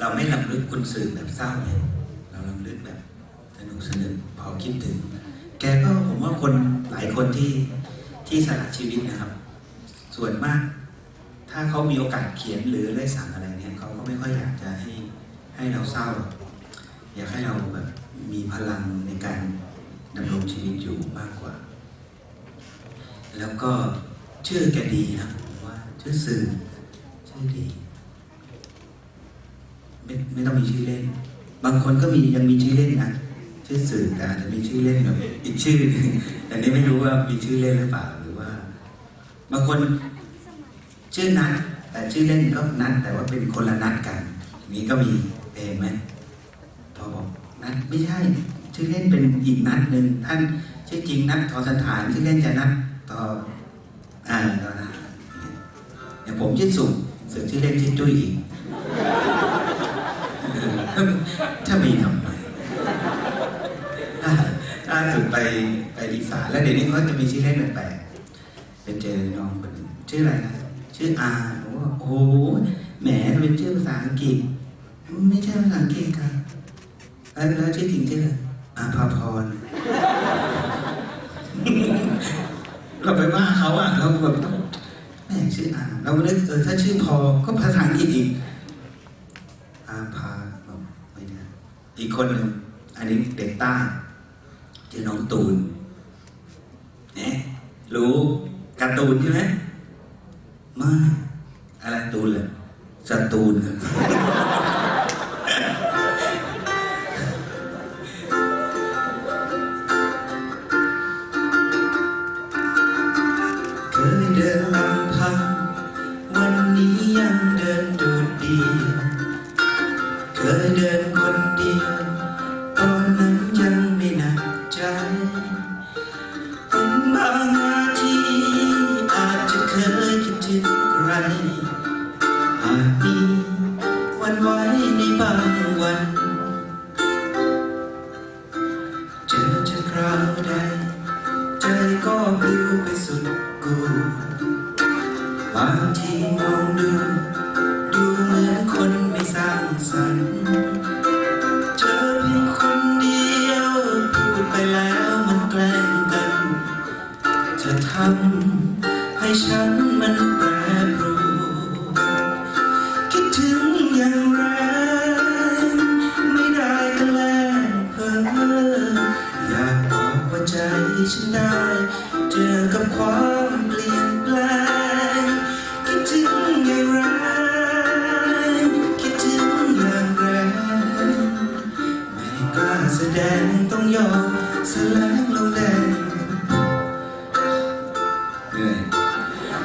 เราไม่ลำลึกคุณสื่อแบบเศร้าเลยเราลำลึกแบบสนุกสนุกพอคิดถึง แกก็ผมว่าคนหลายคนที่ที่สละชีวิตนะครับ ส่วนมาก ถ้าเขามีโอกาสเขียนหรือได้สั่งอะไรเนี่ยเขาก็ไม่ค่อยอยากจะให้ให้เราเศร้าอกอยากให้เราแบบมีพลังในการดำรงชีวิตอยู่มากกว่า แล้วก็ชื่อแกดีนะผมว่าชื่อสื่อชื่อดี ไม่ไม่ต้องมีชื่อเล่น บางคนก็มียังมีชื่อเล่นนะชื่อสื่อแต่อาจจะมีชื่อเล่นแบบอีกชื่อหนึงแต่นี่ไม่รู้ว่ามีชื่อเล่นหรือเปล่าหรือว่า บางคนชื่อนัทแต่ชื่อเล่นก็นัทแต่ว่าเป็นคนละนัทกันนี้ก็มีเองไหมพอบอกนัทไม่ใช่ ชื่อเล่นเป็นอีกนัทหนึ่งท่านชื่อจริงนัททอสถานชื่อเล่นจะนัทต่ออ่าต่อนะอย่างผมชื่อสุส่วนชื่อเล่นชื่อจุ้ยอีก ถ้ามีทำไมล่าสุดไปไปอีสานแล้วเดี๋ยวนี้เขาจะมีชื่อเล่นแปลกๆไปเจอน้องคนหนึ่งชื่ออะไรนะชื่ออาผมว่าโอ้โหแหมเป็นชื่อภาษาอังกฤษ ไม่ใช่ภาษาอังกฤษครับแล้วชื่อจริงชื่ออะไรอาภาพรเราไปว่าเขาอะเราแบบแหมชื่ออาเราก็นึกเออถ้าชื่อพอก็ภาษาอังกฤษอีก อีกคนหนึ่งอันนี้เด็กใต้ชื่อน้องตูนเนี่ยรู้การ์ตูนใช่ไหมไม่อะไรตูนเลยสตูนครับ ยเดิ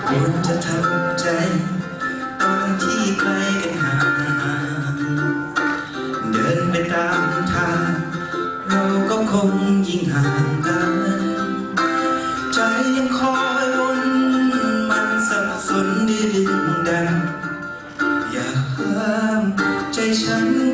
ควรจะทำใจ ตอนที่ใกลกันห่างเดินไปตามทาง เราก็คงยิ่งห่างกัน ใจยังคอยวนมันสับสนดื้อดึงดันอย่าห้ามใจฉัน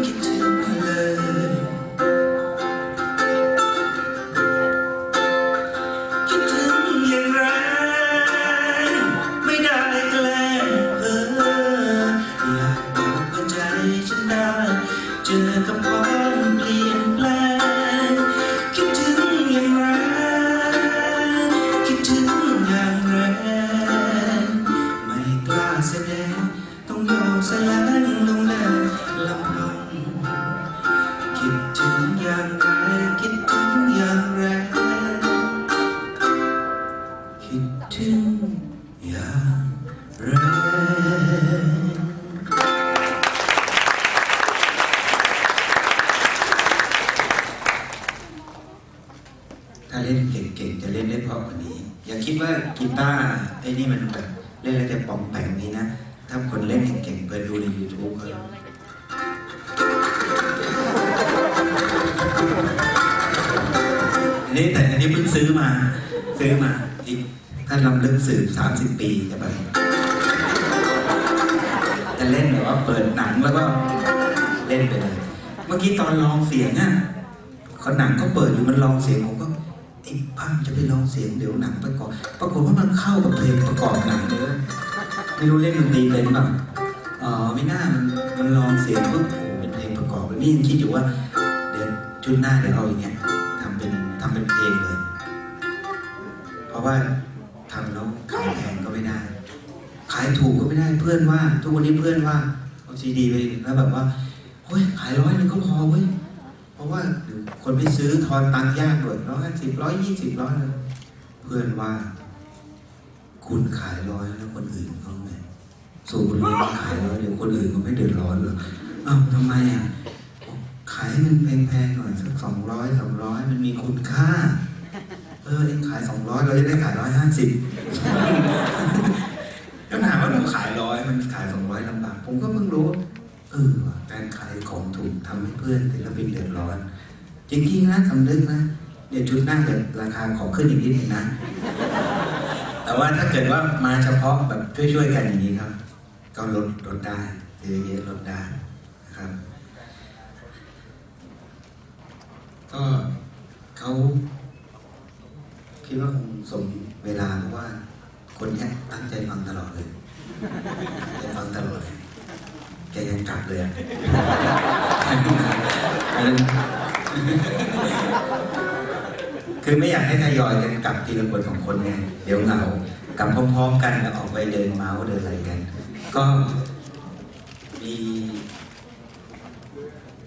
ว่ากีตาร์ไอ้นี่มันแบบเล่นแล้วจะปองแปงนี้นะ ถ้าคนเล่นเก่งๆเปิดดูใน YouTube เขาอันนี้แต่อันนี้เพิ่งซื้อมา ซื้อมาอีกถ้าลำลึกสืบสามสิบปีจะไปจะเล่นแบบว่าเปิดหนังแล้วก็เล่นไปเลย เมื่อกี้ตอนลองเสียงอะเขาหนังก็เปิดอยู่มันลองเสียงผมก็ ไอ้พังจะไปลองเสียงเดี๋ยวหนังประกอบปรากฏว่ามันเข้ากับเพลงประกอบหนังเลยไม่รู้เล่นดนตรีเป็นเปล่าอ๋อไม่น่ามันมันลองเสียงปุ๊บโอ้โหนี่ยังคิดอยู่ว่าเดี๋ยวชุดหน้าเดี๋ยวเอาอย่างเงี้ยทำเป็นทำเป็นเพลงเลย เพราะว่าทำแล้วขายแพงก็ไม่ได้ ขายถูกก็ไม่ได้เพื่อนว่า ทุกวันนี้เพื่อนว่าเอาซีดีไปแล้วแบบว่าเฮ้ยขายร้อยนึงก็พอเว้ยเพราะว่า คนไม่ซื้อทอนตังยากด้วยร้อยสิบร้อยยี่สิบร้อยเลยเพื่อนว่า คุณขายร้อยแล้วคนอื่นเขาไงสูบบุหรี่ขายร้อยเดี๋ยวคนอื่นเขาไม่เดือดร้อนหรออ้าวทำไมอะขายมันแพงๆหน่อยสักสองร้อยสามร้อยมันมีคุณค่า เออเองขายสองร้อยเราจะได้ขายร้อยห้าสิบก็ถามว่าเราขายร้อยมันขายสองร้อยลำบากผมก็เพิ่งรู้เออการขายของถูกทำให้เพื่อนศิลปินเดือดร้อน จริงๆนะสำนึกนะเดี๋ยวชุดหน้าจะราคาขอขึ้นอีกนิดนึงนะ แต่ว่าถ้าเกิดว่ามาเฉพาะแบบช่วยๆกันอย่างนี้ครับ ก็ลดลดได้เยอะๆลดได้นะครับ ก็เขาคิดว่าคงสมเวลาเพราะว่า คนนี้ตั้งใจฟังตลอดเลยตั้งใจฟังตลอดเลยแกยังกลับเลยอะ คือไม่อยากให้ทยอยกันกลับทีละคนสองคนไงเดี๋ยวเหงากลับพร้อมๆ กันแล้วออกไปเดินเมาส์เดินอะไรกัน ก็มี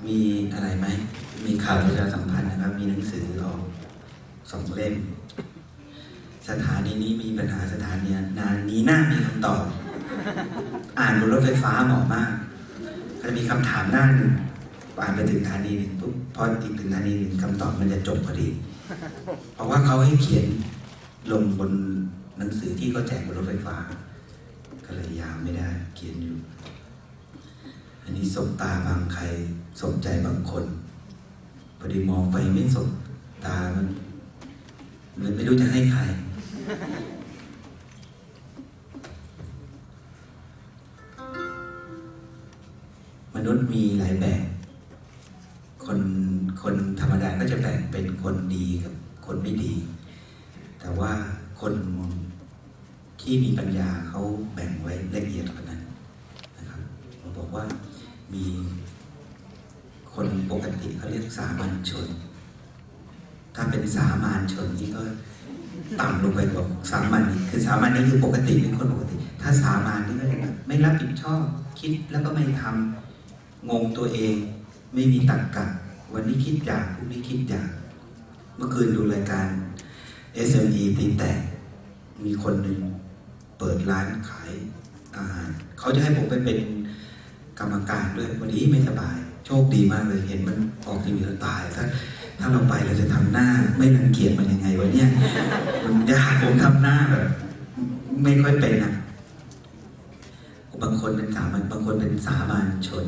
มีอะไรไหม มีข่าวประชาสัมพันธ์นะครับ มีหนังสือออกสองเล่ม สถานีนี้มีปัญหาสถานีนานนี้น่ามีคำตอบ อ่านบนรถไฟฟ้าเหมาะมากจะมีคำถามหน้าหนึ่ง อ่านไปถึงสถานีหนึ่งปุ๊บพออีกถึงสถานีหนึ่งคำตอบมันจะจบพอดี เพราะว่าเขาให้เขียนลงบนหนังสือที่เขาแจกบนรถไฟฟ้า ก็เลยยาวไม่ได้ เขียนอยู่ อันนี้สบตาบางใครสมใจบางคนพอดีมองไปไม่สบตามันมันไม่รู้จะให้ใครมนุษย์มีหลายแบบ คนคนธรรมดา ก็จะแบ่งเป็นคนดีกับคนไม่ดี แต่ว่าคนที่มีปัญญาเขาแบ่งไว้ละเอียดกว่านั้นนะครับผมบอกว่ามีคนปกติเขาเรียกสามัญชน ถ้าเป็นสามัญชนนี่ก็ต่ำลงไปกว่าสามัญคือสามัญนี่คือปกติเป็นคนปกติ ถ้าสามัญนี่ก็จะไม่รับผิดชอบ คิดแล้วก็ไม่ทำงงตัวเอง ไม่มีตรรกกะ วันนี้คิดอย่างพรุ่งนี้คิดอย่าง เมื่อคืนดูรายการ SME ตีแตกมีคนหนึ่งเปิดร้านขายอาหารเขาจะให้ผมไปเป็นกรรมการด้วยวันนี้ไม่สบาย โชคดีมากเลยเห็นมันออกทีวีตายถ้าถ้าเราไปเราจะทำหน้า ไม่รังเกียจมันยังไงวะเนี่ยมันยากผมทำหน้าแบบไม่ค่อยเป็นอะบางคนเป็นสามัญบางคนเป็นสามัญชน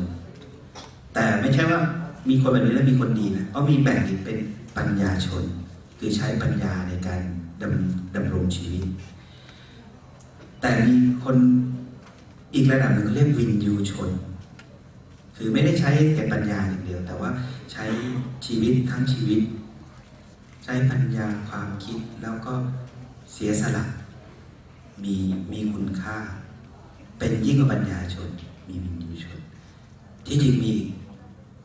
แต่ไม่ใช่ว่า มีคนแบบนี้แล้วมีคนดีนะเพราะมีแบ่งเป็นปัญญาชน คือใช้ปัญญาในการดำดำรงชีวิต แต่มีคนอีกระดับหนึ่งเขาเรียกวินยูชน คือไม่ได้ใช้แต่ปัญญาอย่างเดียว แต่ว่าใช้ชีวิตทั้งชีวิต ใช้ปัญญาความคิดแล้วก็เสียสละมีมีคุณค่า เป็นยิ่งกว่าปัญญาชน มีวินยูชน ที่จริงมีอีก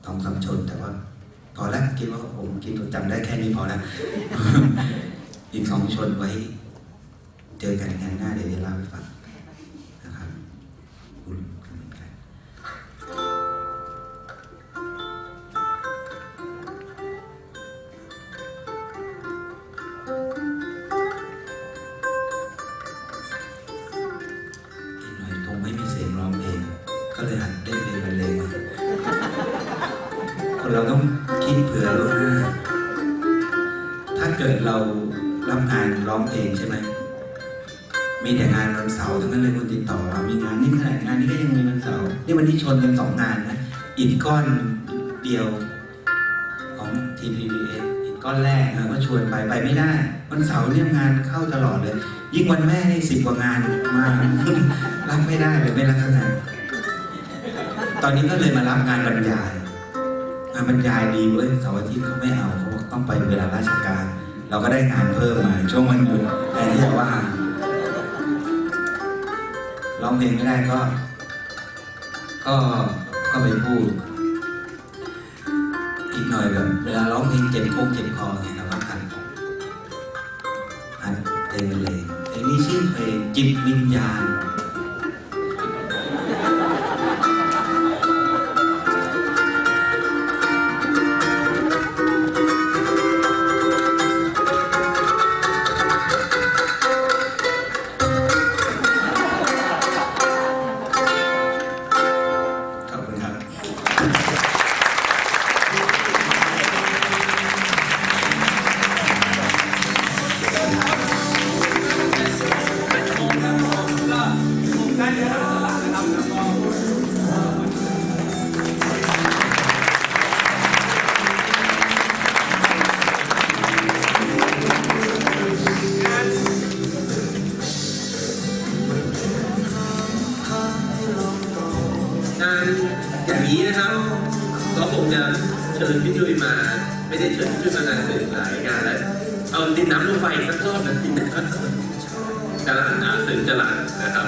สองสามชนแต่ว่า พอแล้วคิดว่าผมคิดว่าจำได้แค่นี้พอแล้วอีกสองชนไว้ เจอกันงานหน้าเดี๋ยวจะเล่าให้ฟัง เราต้องคิดเผื่อล่วงหน้า ถ้าเกิดเรารับงานร้องเพลงใช่ไหม มีแต่งานวันเสาร์ทั้งนั้นเลยคนติดต่อมามีงานนี่ขนาดงานนี้ก็ยังมีวันเสาร์ นี่วันนี้ชนกันสองงานนะ อิฐก้อนเดียวของ TPBS อิฐก้อนแรกนะก็ชวนไปไปไม่ได้ วันเสาร์เนี่ยงานเข้าตลอดเลย ยิ่งวันแม่นี่สิบกว่างานมารับไม่ได้เลยไม่รับงาน ตอนนี้ก็เลยมารับงานบรรยาย งานบรรยายดีเว้ยเสาร์อาทิตย์เขาไม่เอาเขาบอกต้องไปเวลาราชการ เราก็ได้งานเพิ่มมาช่วงวันหยุดแทนที่ว่าร้องเพลงไม่ได้ก็ ก็ก็ไปพูด อีกหน่อยแบบเวลาร้องเพลงเจ็บโคงเจ็บคอเนี่ยเราก็หัดหัดเพลงบรรเลงเพลงนี้ชื่อเพลงจิตวิญญาณ นี้นะครับก็คงจะเชิญพี่จุ้ยมา ไม่ได้เชิญพี่จุ้ยมางานอื่นหลายงานแล้วเอาดินน้ำลงไฟสักรอบนึงดินน้ำจรันอ่าสื่อจรันนะครับ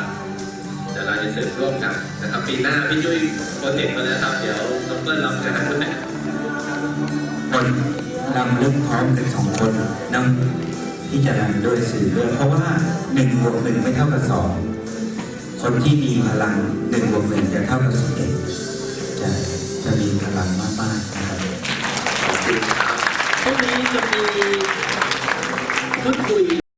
จรันจะเสริมร่วมกันนะครับปีหน้าพี่จุ้ยโปรเจกต์มาแล้วครับ เดี๋ยวน้องเปิ้ลรับงานด้วยคนรำลึกพร้อมกันสองคนนำที่จะรำด้วยสื่อด้วยเพราะว่าหนึ่งบวกหนึ่งไม่เท่ากับสองคนที่มีพลังหนึ่งบวกหนึ่งจะเท่ากับสิบเอ็ด จะจะมีพลังมากๆนะครับพรุ่งนี้จะมีพูดคุย